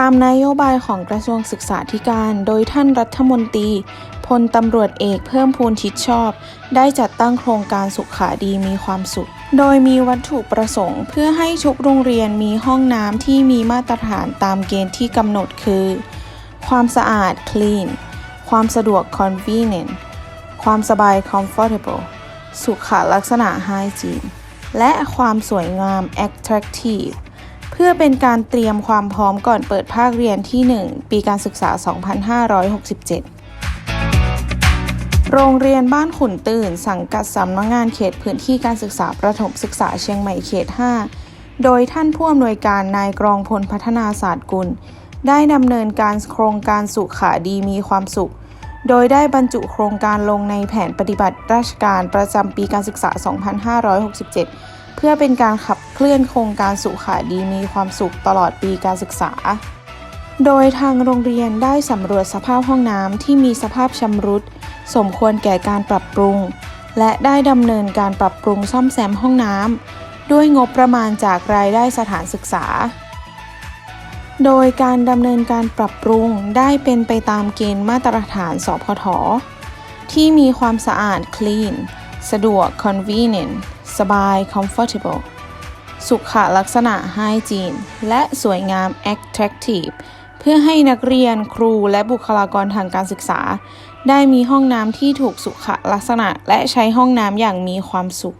ตามนโยบายของกระทรวงศึกษาธิการ โดยท่านรัฐมนตรี พลตำรวจเอกเพิ่มพูนชิดชอบ ได้จัดตั้งโครงการสุขาดีมีความสุข โดยมีวัตถุประสงค์ เพื่อให้ทุกโรงเรียนมีห้องน้ำที่มีมาตรฐานตามเกณฑ์ที่กำหนดคือ ความสะอาด clean ความสะดวก convenient ความสบาย comfortable สุขลักษณะ hygiene และความสวยงาม attractive เพื่อเป็นการเตรียมความพร้อมก่อนเปิดภาคเรียนที่ 1 ปีการศึกษา 2567 โรงเรียนบ้านขุนตื่น สังกัดสำนักงงานเขตพื้นที่การศึกษาประถมศึกษาเชียงใหม่เขต 5 โดยท่านผู้อำนวยการนายกรองพลพัฒนาศาสตร์กุล ได้ดำเนินการโครงการสุขาดีมีความสุข โดยได้บรรจุโครงการลงในแผนปฏิบัติราชการประจำปีการศึกษา 2567 พื่อเป็นการขับเคลื่อนโครงการสุขาดีมีความสุขตลอดปีการศึกษา โดยทางโรงเรียนได้สำรวจสภาพห้องน้ำที่มีสภาพชำรุด สมควรแก่การปรับปรุง และได้ดำเนินการปรับปรุงซ่อมแซมห้องน้ำด้วยงบประมาณจากรายได้สถานศึกษา โดยการดำเนินการปรับปรุงได้เป็นไปตามเกณฑ์มาตรฐานสพทที่มีความสะอาด clean สะดวก convenient สบาย comfortable สุขลักษณะ hygiene และสวยงาม attractive เพื่อให้นักเรียนครูและบุคลากรทางการศึกษา ได้มีห้องน้ำที่ถูกสุขลักษณะ และใช้ห้องน้ำอย่างมีความสุข